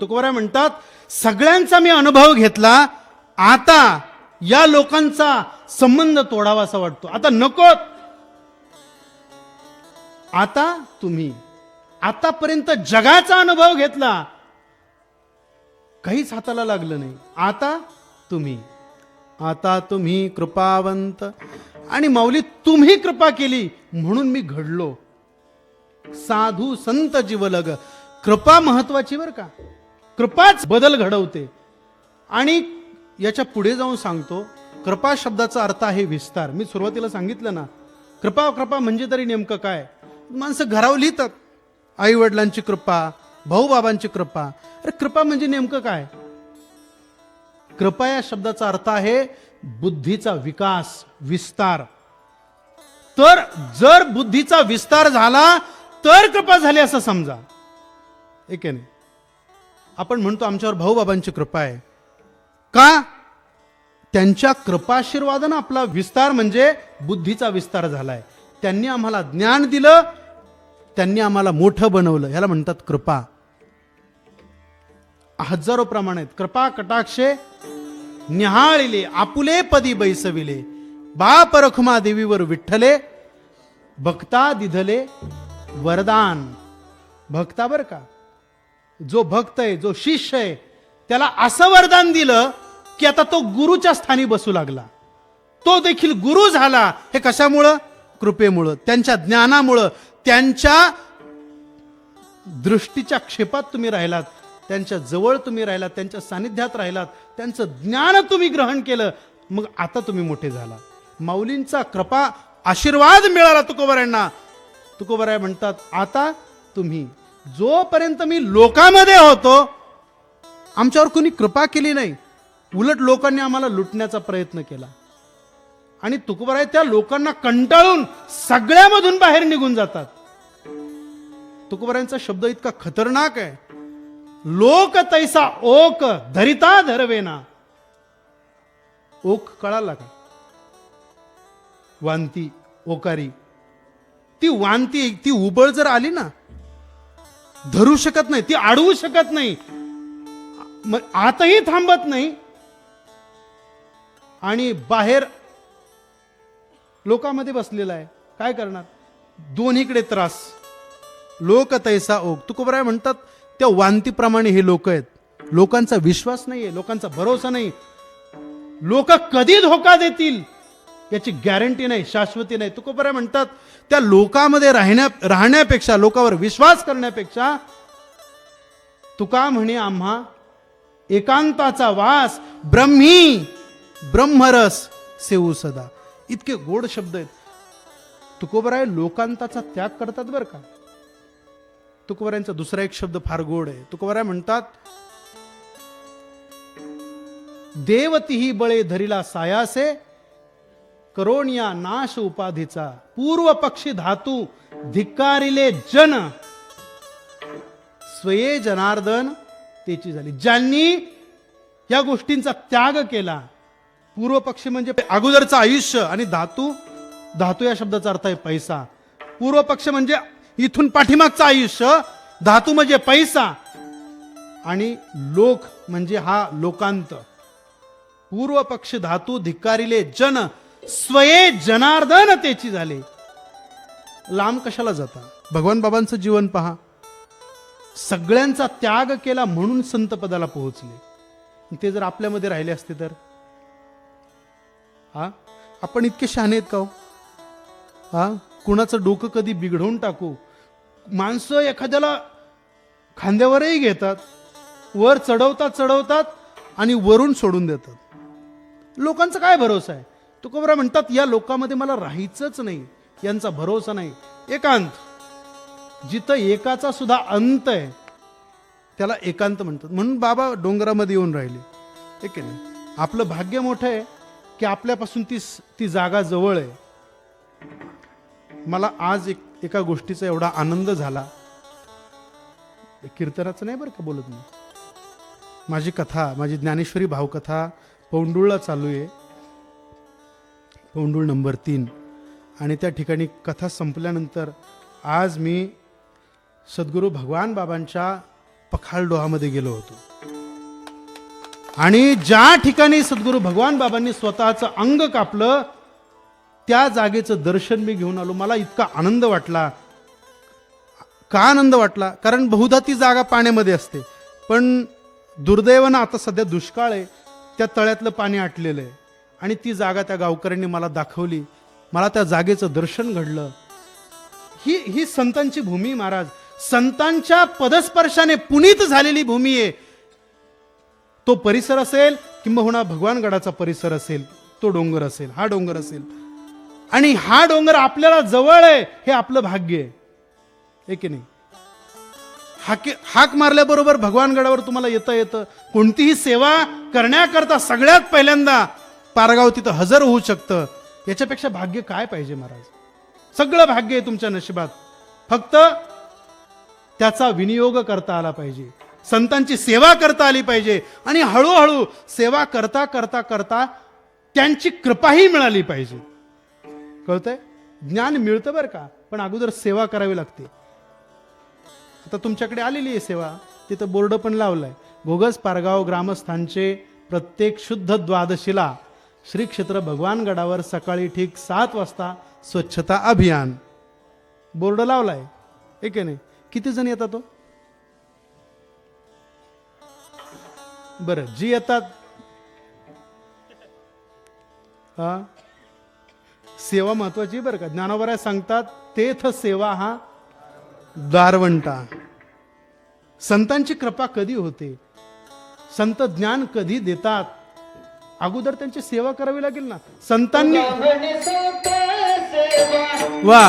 तुकोबरा म्हणतात सगळ्यांचा मी अनुभव घेतला आता या लोकांचा संबंध तोडावा असा वाटतो. आता नको. आता तुम्ही आतापर्यंत जगाचा अनुभव घेतला काहीच हाताला लागलं नाही. आता तुम्ही आता तुम्ही कृपावंत आणि माऊली तुम्ही कृपा केली म्हणून मी घडलो. साधू संत जीवलग कृपा महत्वाची बरं का. कृपाच बदल घडवते. आणि याच्यापुढे जाऊन सांगतो कृपा शब्दाचा अर्थ आहे विस्तार. मी सुरुवातीला सांगितलं ना कृपा कृपा म्हणजे तरी नेमकं काय? माणसं घरावर लिहितात आई वडिलांची कृपा भाऊ बाबांची कृपा. अरे कृपा म्हणजे नेमकं काय? कृपा या शब्दाचा अर्थ आहे बुद्धीचा विकास विस्तार. तर जर बुद्धीचा विस्तार झाला तर कृपा झाली असं समजा. एक आहे नाही आपण म्हणतो आमच्यावर भाऊबाबांची कृपा आहे. का? त्यांच्या कृपाशीर्वादानं आपला विस्तार म्हणजे बुद्धीचा विस्तार झालाय. त्यांनी आम्हाला ज्ञान दिलं त्यांनी आम्हाला मोठं बनवलं. ह्याला म्हणतात कृपा. हजारो प्रमाण आहेत. कृपा कटाक्षे निहाळिले आपुले पदी बैसविले. बाप रखुमा देवीवर विठ्ठले भक्ता दिधले वरदान. भक्ता बर का? जो भक्त आहे जो शिष्य आहे त्याला असं वरदान दिलं की आता तो गुरुच्या स्थानी बसू लागला. तो देखील गुरु झाला. हे कशामुळं? कृपेमुळं. त्यांच्या ज्ञानामुळं. त्यांच्या दृष्टीच्या क्षेपात तुम्ही राहिलात. त्यांच्या जवळ तुम्ही राहिलात. त्यांच्या सानिध्यात राहिलात. त्यांचं ज्ञान तुम्ही ग्रहण केलं. मग आता तुम्ही मोठे झाला. माऊलींचा कृपा आशीर्वाद मिळाला तुकोबऱ्यांना. तुकोबराय म्हणतात आता तुम्ही जोपर्यंत मी लोकांमध्ये होतो आमच्यावर कोणी कृपा केली नाही उलट लोकांनी आम्हाला लुटण्याचा प्रयत्न केला. आणि तुकबराय त्या लोकांना कंटाळून सगळ्यामधून बाहेर निघून जातात. तुकबरायांचा शब्द इतका खतरनाक आहे. लोक तैसा ओक धरिता धरवेना. ओक कळाला का? वांती ओकारी. ती वांती ती उबळ जर आली ना धरू शकत नाही ती अडवू शकत नाही. मग आतही थांबत नाही. आणि बाहेर लोकांमध्ये बसलेला आहे. काय करणार? दोन्हीकडे त्रास. लोक तैसा ओक तुकोबराय म्हणतात त्या वांतीप्रमाणे हे लोक आहेत. लोकांचा विश्वास नाहीये लोकांचा भरोसा नाही. लोक कधी धोका देतील? याची गॅरंटी नाही शाश्वती नाही. तुकोबऱ्या म्हणतात त्या लोकामध्ये राहण्या राहण्यापेक्षा लोकावर विश्वास करण्यापेक्षा तुका म्हणे आम्हा एकांताचा वास ब्रह्मी ब्रह्मरस सेऊ सदा. इतके गोड शब्द आहेत. तुकोबराय लोकांताचा त्याग करतात बरं का? तुकोबऱ्यांचा दुसरा एक शब्द फार गोड आहे. तुकोबऱ्या म्हणतात देवती ही बळे धरिला सायासे करोण या नाश उपाधीचा पूर्व पक्षी धातू धिक्कारिले जन. स्वये जनार्दन त्याची झाली. ज्यांनी या गोष्टींचा त्याग केला पूर्व पक्षी म्हणजे अगोदरचं आयुष्य आणि धातू. धातू या शब्दाचा अर्थ आहे पैसा. पूर्व पक्ष म्हणजे इथून पाठीमागचं आयुष्य धातू म्हणजे पैसा. आणि लोक म्हणजे हा लोकांत. पूर्व पक्ष धातू धिक्कारिले जन. स्वये जनार्दन त्याची झाले. लांब कशाला जाता? भगवान बाबांचं जीवन पहा. सगळ्यांचा त्याग केला म्हणून संत पदाला पोहोचले. ते जर आपल्यामध्ये राहिले असते तर? हा? आपण इतके शहाणे आहेत का हो? हा? कुणाचं डोकं कधी बिघडवून टाकू? माणसं एखाद्याला खांद्यावरही घेतात वर चढवतात चढवतात आणि वरून सोडून देतात. लोकांचा काय भरोसा आहे? तुकोबरा म्हणतात या लोकांमध्ये मला राहायचंच नाही यांचा भरोसा नाही. एकांत जिथं एकाचा सुद्धा अंत आहे त्याला एकांत म्हणतात. म्हणून बाबा डोंगरामध्ये येऊन राहिले. ठीक आहे नाही? आपलं भाग्य मोठं आहे की आपल्यापासून ती ती जागा जवळ आहे. मला आज एक एका गोष्टीचा एवढा आनंद झाला. कीर्तनाचं नाही बरं का बोलत मी? माझी कथा माझी ज्ञानेश्वरी भावकथा पौंडुळला चालू आहे. तोंडूळ नंबर तीन. आणि त्या ठिकाणी कथा संपल्यानंतर आज मी सद्गुरू भगवान बाबांच्या पखालडोहामध्ये गेलो होतो. आणि ज्या ठिकाणी सद्गुरू भगवान बाबांनी स्वतःचं अंग कापलं त्या जागेचं दर्शन मी घेऊन आलो. मला इतका आनंद वाटला. का आनंद वाटला? कारण बहुधा ती जागा पाण्यामध्ये असते. पण दुर्दैवानं आता सध्या दुष्काळ आहे. त्या तळ्यातलं पाणी आटलेलं आहे. आणि ती जागा त्या गावकऱ्यांनी मला दाखवली. मला त्या जागेचं दर्शन घडलं. ही ही संतांची भूमी महाराज. संतांच्या पदस्पर्शाने पुनीत झालेली भूमी आहे. तो परिसर असेल किंबहुना भगवानगडाचा परिसर असेल तो डोंगर असेल हा डोंगर असेल. आणि हा डोंगर आपल्याला जवळ आहे हे आपलं भाग्य आहे. हे की नाही? हाके हाक मारल्याबरोबर भगवानगडावर तुम्हाला येतं येतं. कोणतीही सेवा करण्याकरता सगळ्यात पहिल्यांदा पारगाव तिथं हजर होऊ शकतं. याच्यापेक्षा भाग्य काय पाहिजे महाराज? सगळं भाग्य आहे तुमच्या नशिबात. फक्त त्याचा विनियोग करता आला पाहिजे. संतांची सेवा करता आली पाहिजे. आणि हळूहळू सेवा करता करता करता त्यांची कृपाही मिळाली पाहिजे. कळतंय? ज्ञान मिळतं बरं का पण अगोदर सेवा करावी लागते. आता तुमच्याकडे आलेली आहे सेवा. तिथं बोर्ड पण लावलाय. गोगस पारगाव ग्रामस्थांचे प्रत्येक शुद्ध द्वादशीला श्री क्षेत्र भगवान गडावर सकाळी ठीक सात वाजता स्वच्छता अभियान. बोर्ड लावलाय. एक नाही? किती जण येतात तो बरं जी येतात. हा? सेवा महत्वाची बरं का. ज्ञानोबराय सांगतात तेथ सेवा हा दारवंटा. संतांची कृपा कधी होते? संत ज्ञान कधी देतात? अगोदर त्यांची सेवा करावी लागेल ना. संतांनी वा.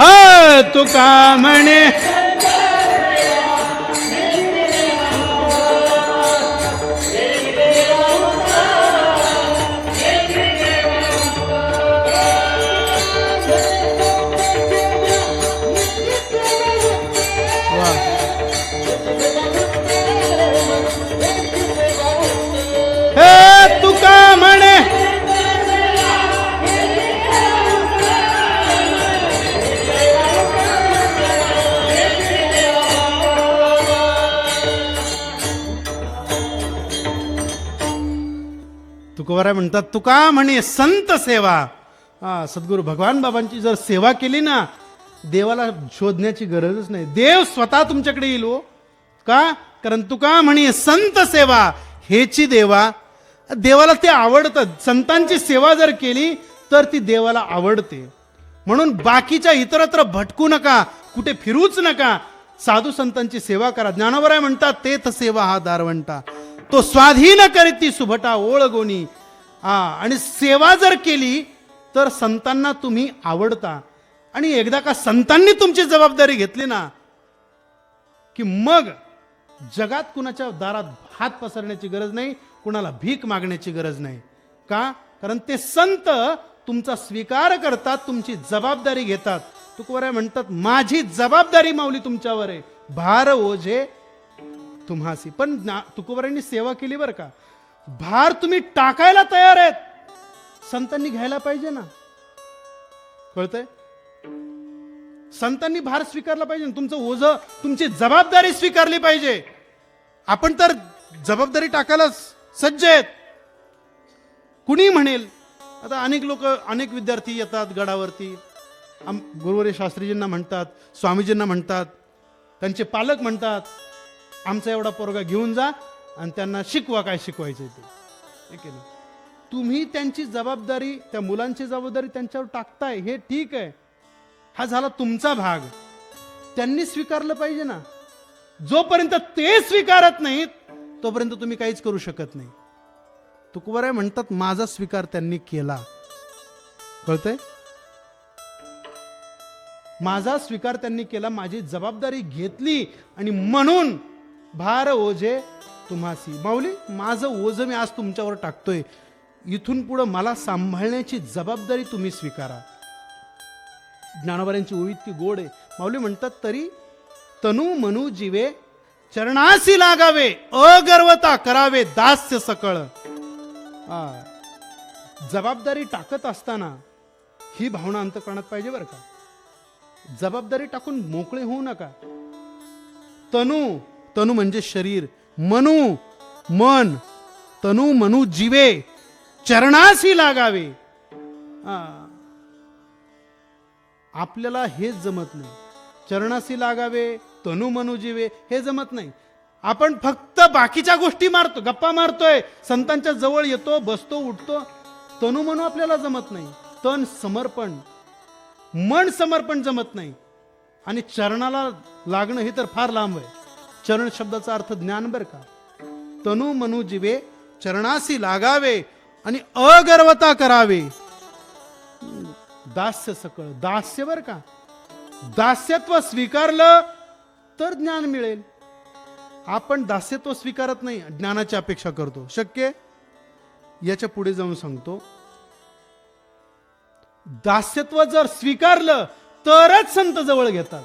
हा तुका म्हणे तुकोबाराय म्हणतात तुका म्हणे संत सेवा. हा सद्गुरू भगवान बाबांची जर सेवा केली ना देवाला शोधण्याची गरजच नाही. देव स्वतः तुमच्याकडे येईल हो. का? कारण तुका म्हणे संत सेवा हेची देवा देवाला ते आवडतं संतांची सेवा जर केली तर ती देवाला आवडते. म्हणून बाकीच्या इतरत्र भटकू नका कुठे फिरूच नका. साधू संतांची सेवा करा. ज्ञानोबराय म्हणतात तेथ सेवा हा दारवंटा. तो स्वाधीन करीती सुभटा ओळगोनी. हा आणि सेवा जर केली तर संतांना तुम्ही आवडता. आणि एकदा का संतांनी तुमची जबाबदारी घेतली ना की मग जगात कुणाच्या दारात हात पसरण्याची गरज नाही कुणाला भीक मागण्याची गरज नाही. का? कारण ते संत तुमचा स्वीकार करतात तुमची जबाबदारी घेतात. तुकवऱ्या म्हणतात माझी जबाबदारी माऊली तुमच्यावर आहे. भार ओझे तुम्हासी. पण ना- सेवा केली बरं का? भार तुम्ही टाकायला तयार आहेत. संतांनी घ्यायला पाहिजे ना. कळतंय? संतांनी भार स्वीकारला पाहिजे ना. तुमचं ओझ तुमची जबाबदारी स्वीकारली पाहिजे. आपण तर जबाबदारी टाकायला सज्ज आहेत. कुणी म्हणेल आता अनेक लोक अनेक विद्यार्थी येतात गडावरती. आम गुरुवरे शास्त्रीजींना म्हणतात स्वामीजींना म्हणतात त्यांचे पालक म्हणतात आमचा एवढा पोरगा घेऊन जा आणि त्यांना शिकवा काय शिकवायचं ते. की नाही? तुम्ही त्यांची जबाबदारी त्या मुलांची जबाबदारी त्यांच्यावर टाकताय हे ठीक आहे. हा झाला तुमचा भाग. त्यांनी स्वीकारलं पाहिजे ना. जोपर्यंत ते स्वीकारत नाहीत तोपर्यंत तुम्ही काहीच करू शकत नाही. तुकवराय म्हणतात माझा स्वीकार त्यांनी केला. कळतंय? माझा स्वीकार त्यांनी केला माझी जबाबदारी घेतली आणि म्हणून भार ओझे तुम्हासी. माऊली माझं ओझ मी आज तुमच्यावर टाकतोय. इथून पुढं मला सांभाळण्याची जबाबदारी तुम्ही स्वीकारा. ज्ञानोबाऱ्यांची ओळी इतकी गोड आहे. माऊली म्हणतात तरी तनु मनु जीवे चरणासी लागावे अगर्वता करावे दास्य सकळ. जबाबदारी टाकत असताना ही भावना अंतकरणात पाहिजे बरं का? जबाबदारी टाकून मोकळे होऊ नका. तनू तनू म्हणजे शरीर. मनू मन तनु मनू जीवे चरणासी लागावे. हा. आपल्याला हेच जमत नाही. चरणासी लागावे तनु मनू जीवे हे जमत नाही. आपण फक्त बाकीच्या गोष्टी मारतो गप्पा मारतोय संतांच्या जवळ येतो बसतो उठतो तनु मनू आपल्याला जमत नाही. तन समर्पण. मन समर्पण जमत नाही. आणि चरणाला लागणं हे तर फार लांब आहे. चरण शब्दाचा अर्थ ज्ञान बर का? तनु मनु जीवे चरणासी लागावे आणि अगर्वता करावे. दास्य सकळ दास्य बर का? दास्यत्व स्वीकारलं तर ज्ञान मिळेल. आपण दास्यत्व स्वीकारत नाही ज्ञानाची अपेक्षा करतो. शक्य? याच्यापुढे जाऊन सांगतो. दास्यत्व जर स्वीकारलं तरच संत जवळ घेतात.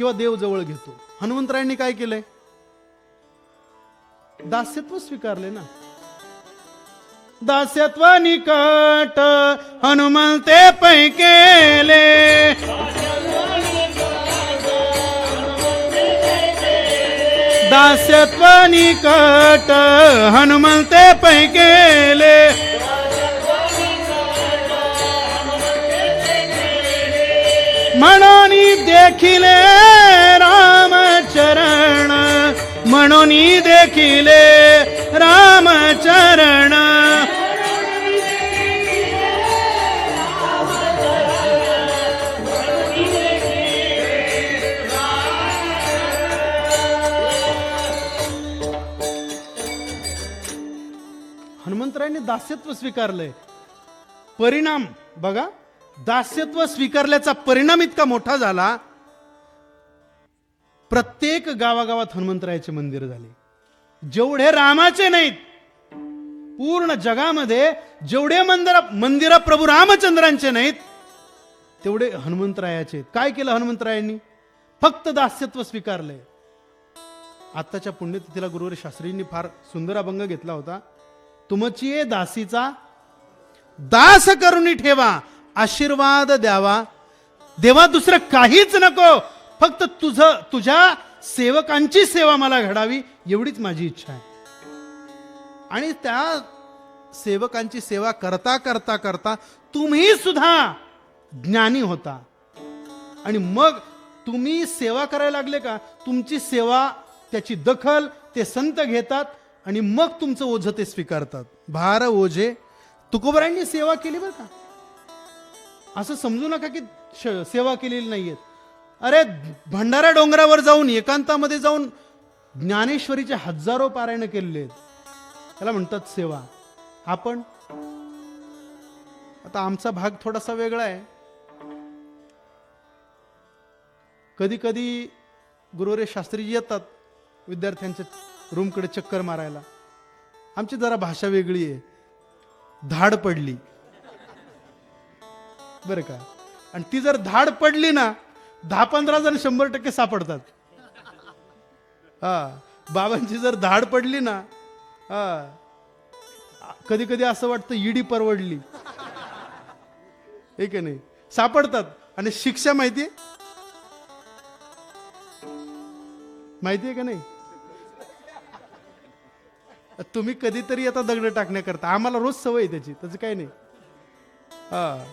किंवा देव जवळ घेतो. हनुमंतरायांनी काय केलंय? दास्यत्व स्वीकारले ना. दास्यत्व निकट हनुमंते पै केले. दास्यत्व निकट हनुमंते पै केले. म्हणून देखिले म्हणून देखील रामचरण. हनुमंतरायांनी दास्यत्व स्वीकारलंय. परिणाम बघा दास्यत्व स्वीकारल्याचा परिणाम इतका मोठा झाला प्रत्येक गावागावात हनुमंतरायाचे मंदिर झाले. जेवढे रामाचे नाहीत पूर्ण जगामध्ये जेवढे मंदिर मंदिर प्रभू रामचंद्रांचे नाहीत तेवढे हनुमंतरायाचे काय केलं हनुमंतरायांनी फक्त दास्यत्व स्वीकारलंय. आत्ताच्या पुण्यतिथीला गुरुवारी शास्त्रींनी फार सुंदर अभंग घेतला होता. तुमची दासीचा दास करुणी ठेवा आशीर्वाद द्यावा. देवा दुसरं काहीच नको. फक्त तुझं तुझ्या सेवकांची सेवा मला घडावी एवढीच माझी इच्छा आहे. आणि त्या सेवकांची सेवा करता करता करता तुम्ही सुद्धा ज्ञानी होता. आणि मग तुम्ही सेवा करायला लागले का? तुमची सेवा त्याची दखल ते संत घेतात आणि मग तुमचं ओझं ते स्वीकारतात. भार ओझे. तुकोबरांनी सेवा केली बरं का? असं समजू नका की सेवा केलेली नाहीयेत. अरे भंडारा डोंगरावर जाऊन एकांतामध्ये जाऊन ज्ञानेश्वरीचे हजारो पारायण केलेले आहेत. त्याला म्हणतात सेवा. आपण आता आमचा भाग थोडासा वेगळा आहे. कधी कधी गुरुवरे शास्त्रीजी येतात विद्यार्थ्यांच्या रूमकडे चक्कर मारायला. आमची जरा भाषा वेगळी आहे. धाड पडली. बरं का? आणि ती जर धाड पडली ना दहा पंधरा जण शंभर टक्के सापडतात. हा. बाबांची जर धाड पडली ना हा. कधी कधी असं वाटतं ईडी परवडली. हे नाही? सापडतात. आणि शिक्षा माहिती? माहिती आहे का नाही? तुम्ही कधीतरी आता दगड टाकण्याकरता. आम्हाला रोज सवय आहे त्याची. त्याचं काही नाही. हा.